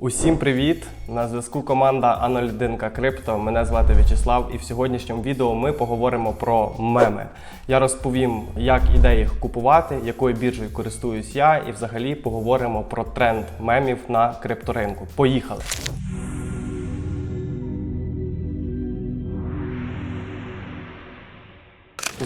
Усім привіт! На зв'язку команда А01 Крипто. Мене звати В'ячеслав, і в сьогоднішньому відео ми поговоримо про меми. Я розповім, як і їх купувати, якою біржею користуюсь я, і взагалі поговоримо про тренд мемів на крипторинку. Поїхали!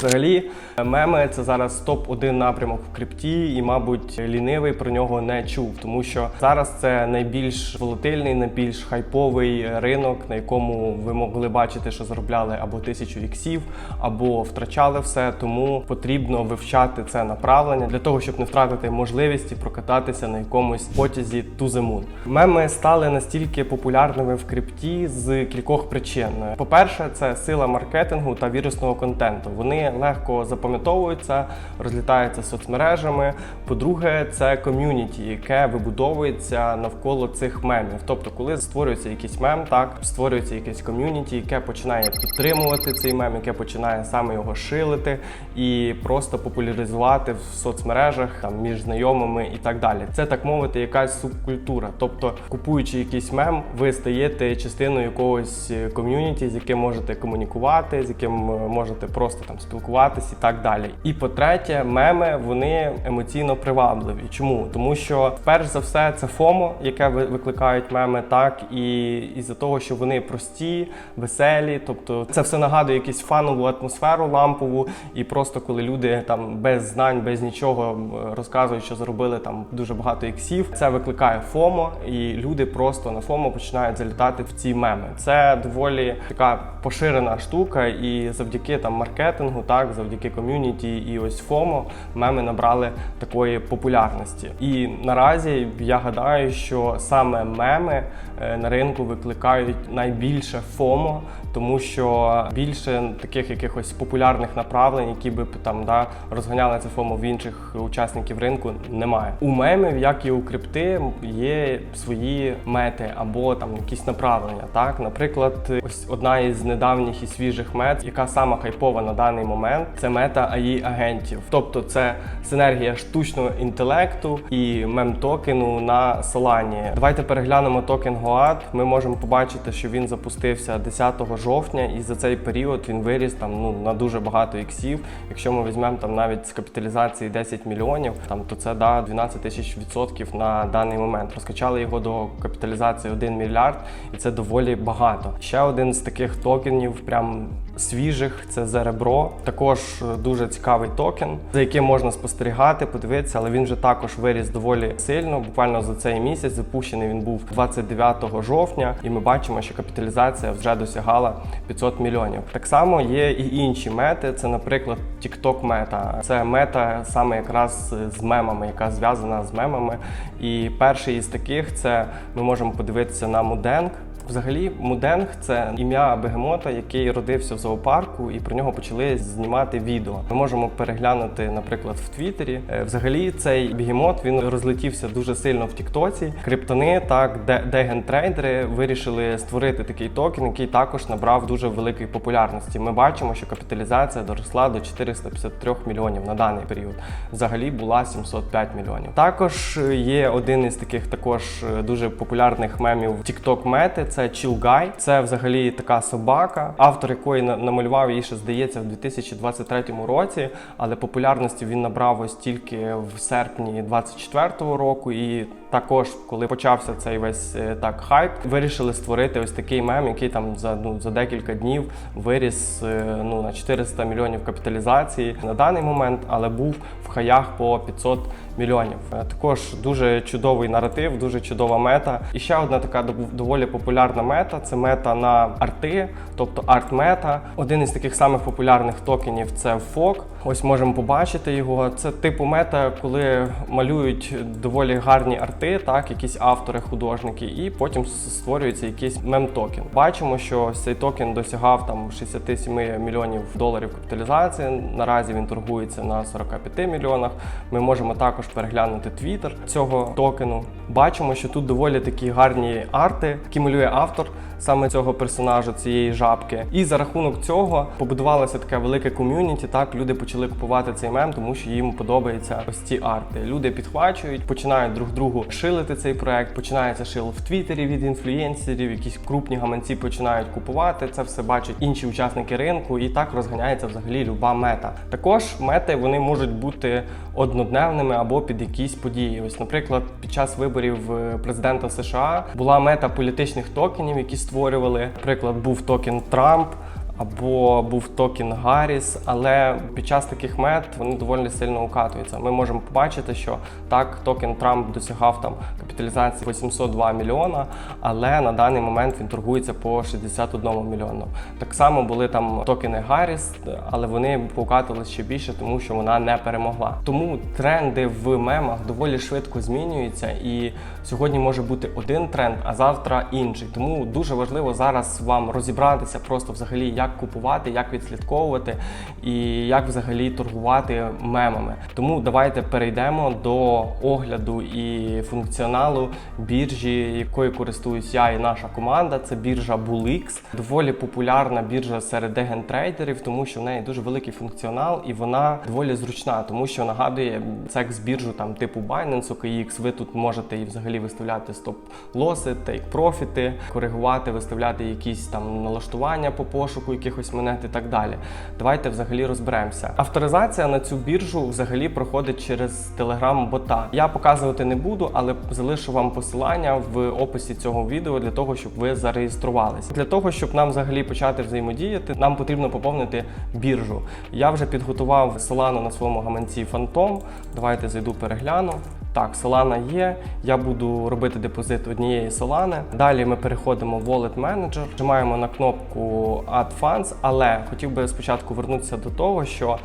Взагалі, меми це зараз топ-1 напрямок в крипті, і, мабуть, лінивий про нього не чув, тому що зараз це найбільш волатильний, найбільш хайповий ринок, на якому ви могли бачити, що заробляли або тисячу іксів, або втрачали все. Тому потрібно вивчати це направлення для того, щоб не втратити можливість прокататися на якомусь потязі to the. Меми стали настільки популярними в крипті з кількох причин. По-перше, це сила маркетингу та вірусного контенту. Вони легко запам'ятовуються, розлітаються соцмережами. По-друге, це ком'юніті, яке вибудовується навколо цих мемів. Тобто, коли створюється якийсь мем, так створюється якесь ком'юніті, яке починає підтримувати цей мем, яке починає саме його шилити і просто популяризувати в соцмережах там між знайомими і так далі. Це так мовити, якась субкультура. Тобто, купуючи якийсь мем, ви стаєте частиною якогось ком'юніті, з яким можете комунікувати, з яким е, можете просто там спілкуватись і так далі. І по-третє, меми вони емоційно привабливі. Чому? Тому що перш за все це ФОМО, яке ви- викликають меми, так і із-за того, що вони прості, веселі, тобто це все нагадує якусь фанову атмосферу лампову, і просто коли люди там без знань, без нічого розказують, що заробили там дуже багато іксів, це викликає ФОМО, і люди просто на ФОМО починають залітати в ці меми. Це доволі така поширена штука, і завдяки там маркетингу, так завдяки ком'юніті і ось ФОМО меми набрали такої популярності. І наразі я гадаю, що саме меми е, на ринку викликають найбільше ФОМО, тому що більше таких якихось популярних направлень, які би там да розганяли це ФОМО в інших учасників ринку, немає. У мемів, як і у крипти, є свої мети або там якісь направлення. Так, наприклад, ось одна із недавніх і свіжих мет, яка сама хайпова на даний момент, це мета AI агентів. Тобто це синергія штучного інтелекту і мем-токену на Solana. Давайте переглянемо токен Goat. Ми можемо побачити, що він запустився 10 жовтня, і за цей період він виріс там ну на дуже багато іксів. Якщо ми візьмемо там навіть з капіталізації 10 мільйонів, там то це да 12 тисяч відсотків на даний момент. Розкачали його до капіталізації 1 мільярд, і це доволі багато. Ще один з таких токенів, прям свіжих, це Зеребро. Також е, дуже цікавий токен, за яким можна спостерігати, подивитися, але він вже також виріс доволі сильно. Буквально за цей місяць запущений він був 29 жовтня, і ми бачимо, що капіталізація вже досягала 500 мільйонів. Так само є і інші мети. Це, наприклад, TikTok мета. Це мета саме якраз з мемами, яка зв'язана з мемами. І перший із таких це ми можемо подивитися на Муденг. Взагалі, Муденг це ім'я бегемота, який родився в зоопарку, і про нього почали знімати відео. Ми можемо переглянути, наприклад, в Твіттері. Е, Взагалі, цей бегемот він розлетівся дуже сильно в Тіктоці. Криптони, так де- дегентрейдери вирішили створити такий токен, який також набрав дуже великої популярності. Ми бачимо, що капіталізація доросла до 453 мільйонів на даний період. Взагалі була 705 мільйонів. Також е, є один із таких також е, дуже популярних мемів TikTok мети. Це Чілгай. Це взагалі така собака, автор якої на- намалював її ще здається в 2023 році, але популярності він набрав ось тільки в серпні 24 року. І також, коли почався цей весь е, так хайп, вирішили створити ось такий мем, який там за ну за декілька днів виріс е, ну на 400 мільйонів капіталізації на даний момент, але був в хаях по 500 мільйонів. Е, Також дуже чудовий наратив, дуже чудова мета. І ще одна така доволі популярна мета це мета на арти, тобто арт-мета. Один із таких самих популярних токенів це фок. Ось можемо побачити його. Це типу мета, коли малюють доволі гарні арти, так, якісь автори, художники, і потім створюється якийсь мем-токен. Бачимо, що цей токен досягав там 67 мільйонів доларів капіталізації. Наразі він торгується на 45 мільйонах. Ми можемо також переглянути твіттер цього токену. Бачимо, що тут доволі такі гарні арти, які малює автор. саме цього персонажа, цієї жабки. І за рахунок цього побудувалося таке велике ком'юніті. Так люди почали купувати цей мем, тому що їм подобаються ось ці арти. Люди підхвачують, починають друг другу шилити цей проект. Починається шил в Твіттері від інфлюєнсерів, якісь крупні гаманці починають купувати. Це все бачать інші учасники ринку, і так розганяється взагалі люба мета. Також мети вони можуть бути однодневними або під якісь події. Ось, наприклад, під час виборів е, президента США була мета політичних токенів, які створювали. Наприклад, був токен Трамп. Або був токен Гарріс, але під час таких мет вони доволі сильно укатуються. Ми можемо побачити, що так токен Трамп досягав там капіталізації 802 мільйона, але на даний момент він торгується по 61 мільйону. Так само були там токени Гарріс, але вони покатились ще більше, тому що вона не перемогла. Тому тренди в мемах доволі швидко змінюються, і сьогодні може бути один тренд, а завтра інший. Тому дуже важливо зараз вам розібратися просто взагалі, як купувати, як відслідковувати і як взагалі торгувати мемами. Тому давайте перейдемо до огляду і функціоналу біржі, якою користуюсь я і наша команда. Це біржа BullX. доволі популярна біржа серед дегентрейдерів, тому що в неї дуже великий функціонал і вона доволі зручна, тому що нагадує секс біржу там типу Binance, OKX. Ви тут можете і взагалі виставляти стоп-лоси, тейк-профіти, коригувати, виставляти якісь там налаштування по пошуку якихось монет і так далі. Давайте взагалі розберемося. Авторизація на цю біржу взагалі проходить через Telegram-бота. Я показувати не буду, але залишу вам посилання в описі цього відео для того, щоб ви зареєструвалися. Для того, щоб нам взагалі почати взаємодіяти, нам потрібно поповнити біржу. Я вже підготував Solana на своєму гаманці Phantom. Давайте зайду перегляну. Так, Solana є. Я буду робити депозит однієї Solana. Далі ми переходимо в Wallet Manager, нажимаємо на кнопку Add Funds, але хотів би спочатку вернутися до того, що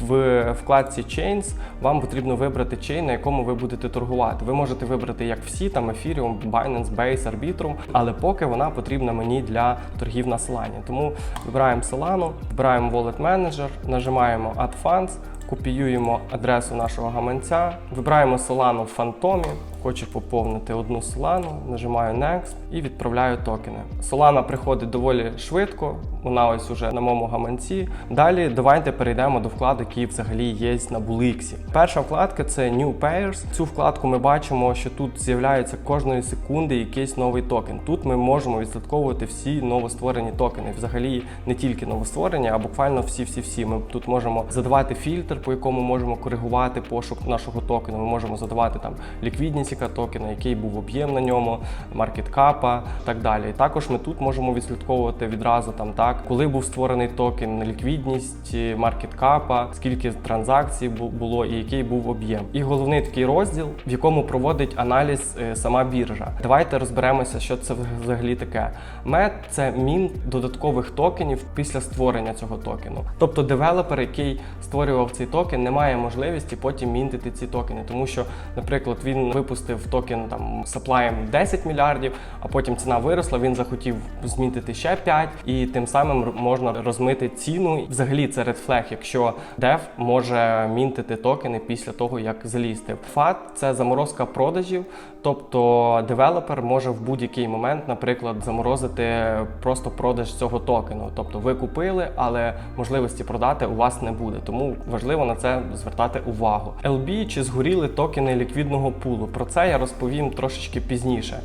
в вкладці Chains вам потрібно вибрати чейн, на якому ви будете торгувати. Ви можете вибрати як всі, там Ethereum, Binance, Base, Arbitrum, але поки вона потрібна мені для торгів на Solana. Тому вибираємо Solana, вибираємо Wallet Manager, нажимаємо Add Funds, копіюємо адресу нашого гаманця, вибираємо Solana в фантомі. Хочу поповнити одну Solana, нажимаю Next і відправляю токени. Solana приходить доволі швидко, вона ось уже на моєму гаманці. Далі давайте перейдемо до вкладок, які взагалі є на Bulix. Перша вкладка це New Pairs. Цю вкладку ми бачимо, що тут з'являється кожної секунди якийсь новий токен. Тут ми можемо відслідковувати всі новостворені токени. Взагалі не тільки новостворені, а буквально всі-всі-всі. Ми тут можемо задавати фільтр, по якому можемо коригувати пошук нашого токену. Ми можемо задавати там ліквідність яка токена, який був об'єм на ньому, маркеткапа і так далі. Також ми тут можемо відслідковувати відразу там так, коли був створений токен, ліквідність маркеткапа, скільки транзакцій було і який був об'єм. І головний такий розділ, в якому проводить аналіз е, сама біржа. Давайте розберемося, що це взагалі таке. Мет це мін додаткових токенів після створення цього токену. Тобто девелопер, який створював цей токен, не має можливості потім мінтити ці токени, тому що, наприклад, він випустив токен там саплаєм 10 мільярдів, а потім ціна виросла. Він захотів змінтити ще 5, і тим самим можна розмити ціну. Взагалі це flag, якщо дев може мінтити токени після того, як залізти. FAT – це заморозка продажів, тобто девелопер може в будь-який момент, наприклад, заморозити просто продаж цього токену. Тобто ви купили, але можливості продати у вас не буде. Тому важливо на це звертати увагу. LB чи згоріли токени ліквідного пулу. Про це я розповім трошечки пізніше.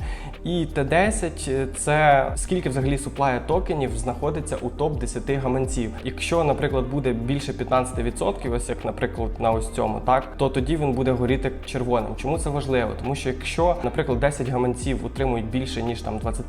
І Т10 це скільки взагалі суплає токенів знаходиться у топ 10 гаманців. Якщо, наприклад, буде більше 15%, ось як, наприклад, на ось цьому, так то тоді він буде горіти червоним. Чому це важливо? Тому що якщо, наприклад, 10 гаманців утримують більше ніж там 20,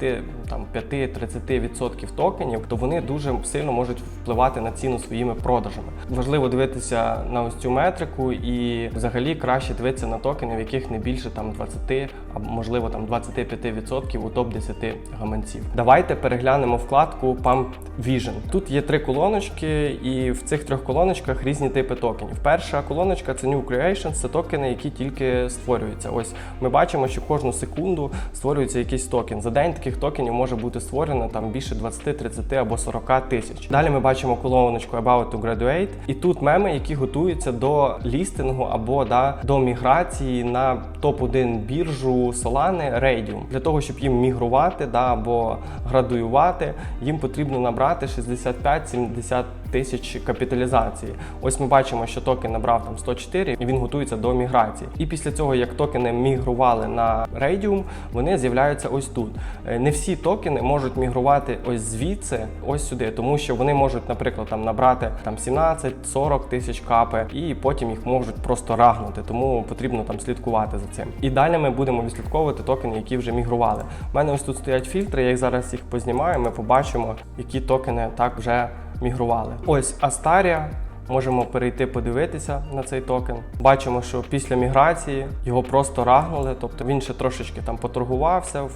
там 5-30% токенів, то вони дуже сильно можуть впливати на ціну своїми продажами. Важливо дивитися на ось цю метрику, і взагалі краще дивитися на токени, в яких не більше там 20 або можливо там 25% у топ 10 гаманців. Давайте переглянемо вкладку Pump Vision. Тут є три колоночки, і в цих трьох колоночках різні типи токенів. Перша колоночка це New Creations, це токени, які тільки створюються. Ось ми бачимо, що кожну секунду створюється якийсь токен. За день таких токенів може бути створено там більше 20, 30 або 40 тисяч. Далі ми бачимо колоночку About to Graduate, і тут меми, які готуються до лістингу або да, до міграції на топ-1 біржу Solana Radium. Для того, того, щоб їм мігрувати да, або градуювати, їм потрібно набрати 65-70 тисяч капіталізації. Ось ми бачимо, що токен набрав там 104 і він готується до міграції. І після цього, як токени мігрували на Radium, вони з'являються ось тут. Е, Не всі токени можуть мігрувати ось звідси, ось сюди, тому що вони можуть, наприклад, там набрати там 17-40 тисяч капи, і потім їх можуть просто рагнути. Тому потрібно там слідкувати за цим. І далі ми будемо відслідковувати токени, які вже мігрували. У мене ось тут стоять фільтри. Я їх зараз їх познімаю. Ми побачимо, які токени так вже мігрували. Ось Астарія. Можемо перейти подивитися на цей токен. Бачимо, що після міграції його просто рагнули, тобто він ще трошечки там поторгувався,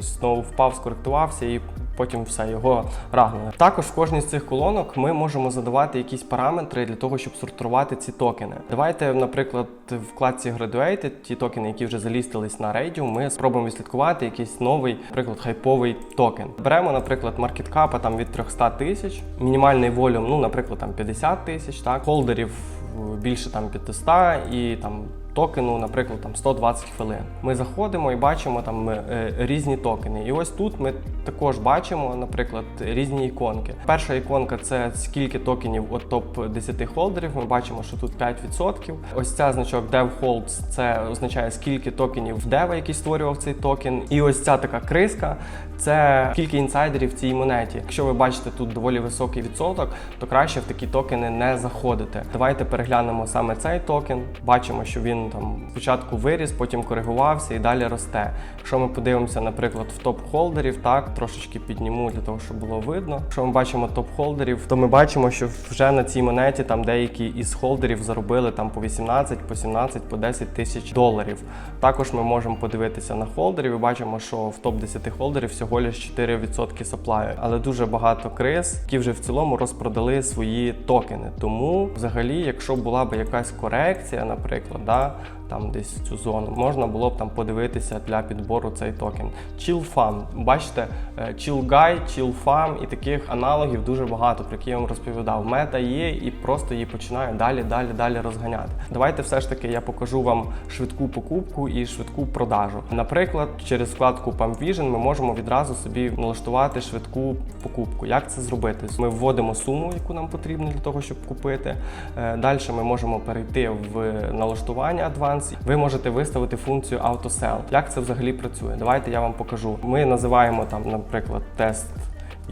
знову впав, скоректувався і потім все його рагнули. Також в кожній з цих колонок ми можемо задавати якісь параметри для того, щоб сортувати ці токени. Давайте, наприклад, в вкладці Graduated, ті токени, які вже залістились на Radium, ми спробуємо відслідкувати якийсь новий, наприклад, хайповий токен. Беремо, наприклад, маркеткапа там від 300 тисяч, мінімальний волюм, ну, наприклад, там 50 тисяч, так, холдерів е, більше там 500 і там токену, наприклад, там 120 хвилин. Ми заходимо і бачимо там е, різні токени. І ось тут ми також бачимо, наприклад, різні іконки. Перша іконка це скільки токенів от топ 10 холдерів. Ми бачимо, що тут 5%. Ось ця значок Dev Holds це означає скільки токенів дева, який створював цей токен. І ось ця така криска це скільки інсайдерів в цій монеті. Якщо ви бачите тут доволі високий відсоток, то краще в такі токени не заходити. Давайте переглянемо саме цей токен. Бачимо, що він там спочатку виріс, потім коригувався і далі росте. Якщо ми подивимося, наприклад, в топ-холдерів, так трошечки підніму для того, щоб було видно. Якщо ми бачимо топ-холдерів, то ми бачимо, що вже на цій монеті там деякі із холдерів заробили там по 18, по 17, по 10 тисяч доларів. Також ми можемо подивитися на холдерів і бачимо, що в топ 10 холдерів всього лише 4% саплаю. Але дуже багато криз, які вже в цілому розпродали свої токени. Тому, взагалі, якщо була б якась корекція, наприклад, да, God там десь цю зону, можна було б там подивитися для підбору цей токен. ChillFarm, Бачите, е, Chill Guy, Chill Farm і таких аналогів дуже багато, про які я вам розповідав. Мета є і просто її починає далі, далі, далі розганяти. Давайте все ж таки я покажу вам швидку покупку і швидку продажу. Наприклад, через вкладку Pump Vision ми можемо відразу собі налаштувати швидку покупку. Як це зробити? Ми вводимо суму, яку нам потрібно для того, щоб купити. Далі ми можемо перейти в налаштування Advanced. Ви можете виставити функцію AutoSell. Як це взагалі працює? Давайте я вам покажу. Ми називаємо там, наприклад, тест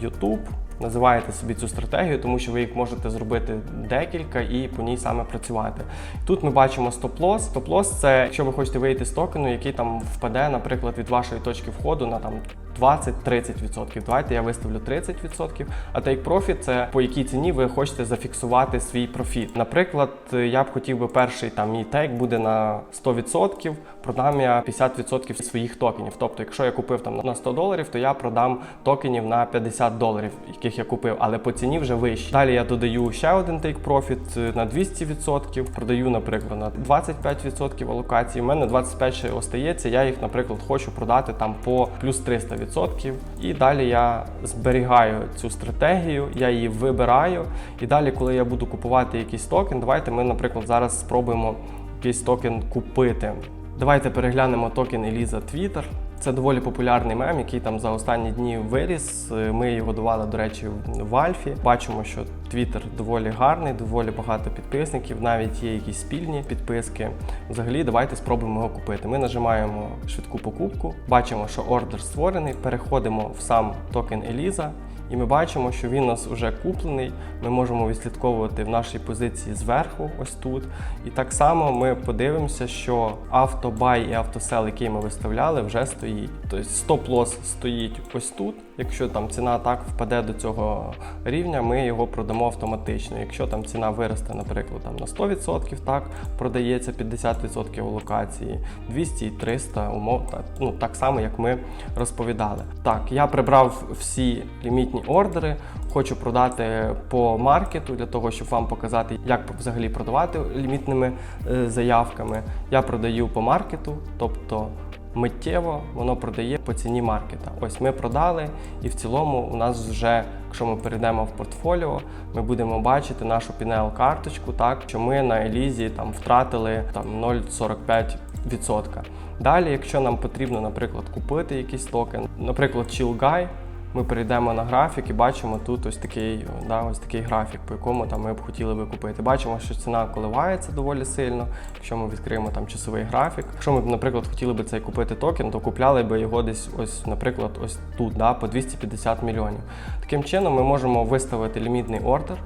YouTube. Називаєте собі цю стратегію, тому що ви їх можете зробити декілька і по ній саме працювати. Тут ми бачимо стоп-лосс. Стоп-лосс – це якщо ви хочете вийти з токену, який там впаде, наприклад, від вашої точки входу на там 20-30%. Давайте я виставлю 30%. А take profit – це по якій ціні ви хочете зафіксувати свій профіт. Наприклад, я б хотів би перший там мій тейк буде на 100%, продам я 50% своїх токенів. Тобто, якщо я купив там на 100 доларів, то я продам токенів на 50 доларів, яких я купив, але по ціні вже вищі. Далі я додаю ще один take profit на 200%, продаю, наприклад, на 25% алокації. У мене 25 ще остається. Я їх, наприклад, хочу продати там по плюс 300%. І далі я зберігаю цю стратегію, я її вибираю. І далі, коли я буду купувати якийсь токен, давайте ми, наприклад, зараз спробуємо якийсь токен купити. Давайте переглянемо токен Еліза Twitter. Це доволі популярний мем, який там за останні дні виріс. Ми його давали, до речі, в Альфі. Бачимо, що Твіттер доволі гарний, доволі багато підписників, навіть є якісь спільні підписки. Взагалі, давайте спробуємо його купити. Ми нажимаємо швидку покупку, бачимо, що ордер створений. Переходимо в сам токен Еліза. І ми бачимо, що він у нас вже куплений. Ми можемо відслідковувати в нашій позиції зверху, ось тут. І так само ми подивимося, що автобай і автосел, який ми виставляли, вже стоїть. Тобто стоп-лосс стоїть ось тут. Якщо там ціна так впаде до цього рівня, ми його продамо автоматично. Якщо там ціна виросте, наприклад, там на 100%, так продається 50% локації, 200 і 300 умов, ну так само, як ми розповідали. Так, я прибрав всі лімітні ордери. Хочу продати по маркету для того, щоб вам показати, як взагалі продавати лімітними е, заявками. Я продаю по маркету, тобто миттєво воно продає по ціні маркета. Ось ми продали, і в цілому у нас вже, якщо ми перейдемо в портфоліо, ми будемо бачити нашу пінел карточку, так що ми на Елізі там втратили там 0,45 відсотка. Далі, якщо нам потрібно, наприклад, купити якийсь токен, наприклад, Chill Guy, ми перейдемо на графік і бачимо тут ось такий, да, ось такий графік, по якому там ми б хотіли би купити. Бачимо, що ціна коливається доволі сильно. Якщо ми відкриємо там часовий графік. Якщо ми б, наприклад, хотіли би цей купити токен, то купляли би його десь ось, наприклад, ось тут, да, по 250 мільйонів. Таким чином, ми можемо виставити лімітний ордер.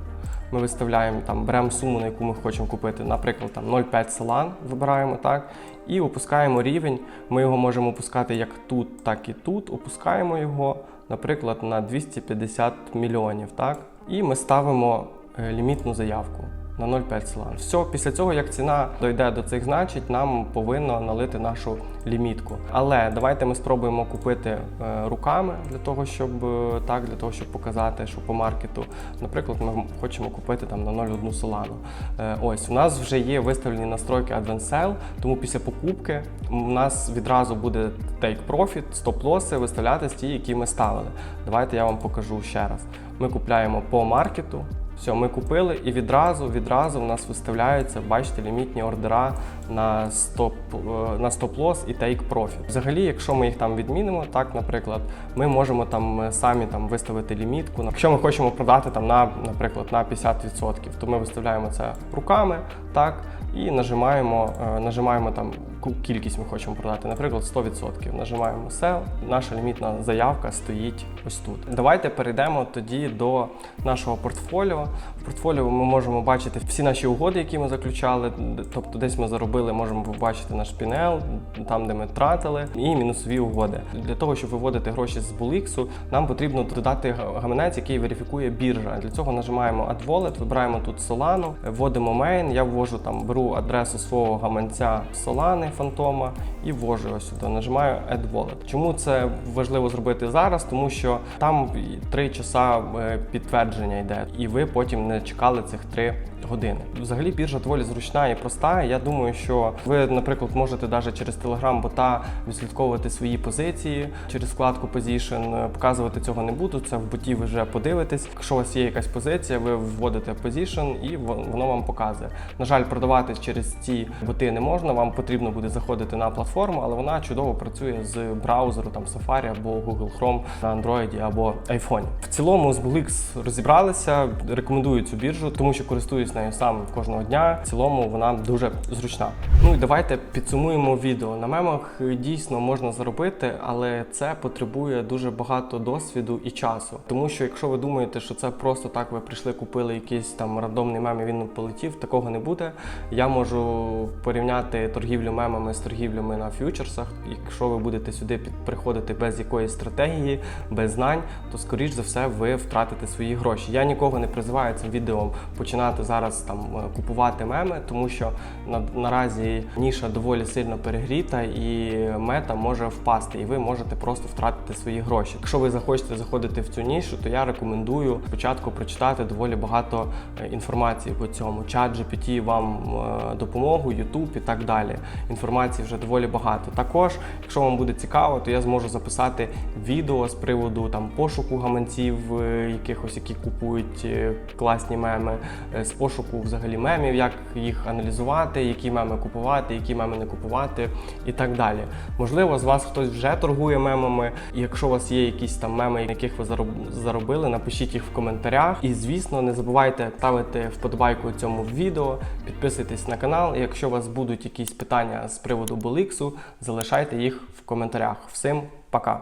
Ми виставляємо там, беремо суму, на яку ми хочемо купити, наприклад, там 0,5 Solana вибираємо так, і опускаємо рівень. Ми його можемо опускати як тут, так і тут. Опускаємо його, наприклад, на 250 мільйонів. Так, і ми ставимо е, лімітну заявку. На 0,5 Solana. Все, після цього, як ціна дойде до цих значень, нам повинно налити нашу лімітку. Але давайте ми спробуємо купити е, руками для того, щоб е, так, для того, щоб показати, що по маркету, наприклад, ми хочемо купити там на 0,1 Solana. Е, ось у нас вже є виставлені настройки Advanced Sell, тому після покупки у нас відразу буде take profit, стоп-лоси виставлятися ті, які ми ставили. Давайте я вам покажу ще раз. Ми купляємо по маркету. Все, ми купили і відразу, відразу в нас виставляються, бачите, лімітні ордера на стоп е, на стоп-лос і take profit. Взагалі, якщо ми їх там відмінимо, так, наприклад, ми можемо там е, самі там виставити лімітку. Якщо ми хочемо продати там на, наприклад, на 50%, то ми виставляємо це руками, так, і нажимаємо, е, нажимаємо там кількість ми хочемо продати, наприклад, 100%. Нажимаємо Sell, наша лімітна заявка стоїть ось тут. Давайте перейдемо тоді до нашого портфоліо. В портфоліо ми можемо бачити всі наші угоди, які ми заключали. Тобто, десь ми заробили, можемо побачити наш P&L, там, де ми тратили, і мінусові угоди. Для того, щоб виводити гроші з Bulix, нам потрібно додати гаманець, який верифікує біржа. Для цього нажимаємо Add Wallet, вибираємо тут Solana, вводимо main, я ввожу там, беру адресу свого гаманця Solana фантома і ввожу ось сюди. Нажимаю Add Wallet. Чому це важливо зробити зараз? Тому що там три часа е, підтвердження йде, і ви потім не чекали цих три години. Взагалі біржа доволі зручна і проста. Я думаю, що ви, наприклад, можете навіть через Telegram-бота відслідковувати свої позиції через вкладку Position. Показувати цього не буду. Це в боті вже подивитесь. Якщо у вас є якась позиція, ви вводите Position і во- воно вам показує. На жаль, продавати через ці боти не можна. Вам потрібно буде заходити на платформу, але вона чудово працює з браузеру там Safari або Google Chrome на Android або iPhone. В цілому з Bulix розібралися. Рекомендую цю біржу, тому що користуюсь нею сам кожного дня. В цілому вона дуже зручна. Ну і давайте підсумуємо відео. На мемах дійсно можна заробити, але це потребує дуже багато досвіду і часу. Тому що якщо ви думаєте, що це просто так, ви прийшли, купили якийсь там рандомний мем і він полетів, такого не буде. Я можу порівняти торгівлю мемами з торгівлями на фьючерсах. Якщо ви будете сюди приходити без якоїсь стратегії, без знань, то скоріш за все ви втратите свої гроші. Я нікого не призиваю цим відео починати зараз там е, купувати меми, тому що на, наразі ніша доволі сильно перегріта і мета може впасти, і ви можете просто втратити свої гроші. Якщо ви захочете заходити в цю нішу, то я рекомендую спочатку прочитати доволі багато е, інформації по цьому. Чат GPT вам е, допомогу, YouTube і так далі. Інформації вже доволі багато. Також, якщо вам буде цікаво, то я зможу записати відео з приводу там пошуку гаманців, е, якихось, які купують е, класні меми, е, з пошуку взагалі мемів, як їх аналізувати, які меми купувати, які меми не купувати і так далі. Можливо, з вас хтось вже торгує мемами, якщо у вас є якісь там меми, яких ви заробили, напишіть їх в коментарях. І звісно, не забувайте ставити вподобайку цьому відео, підписуйтесь на канал. Якщо у вас будуть якісь питання з приводу Боликсу залишайте їх в коментарях. Всім пока!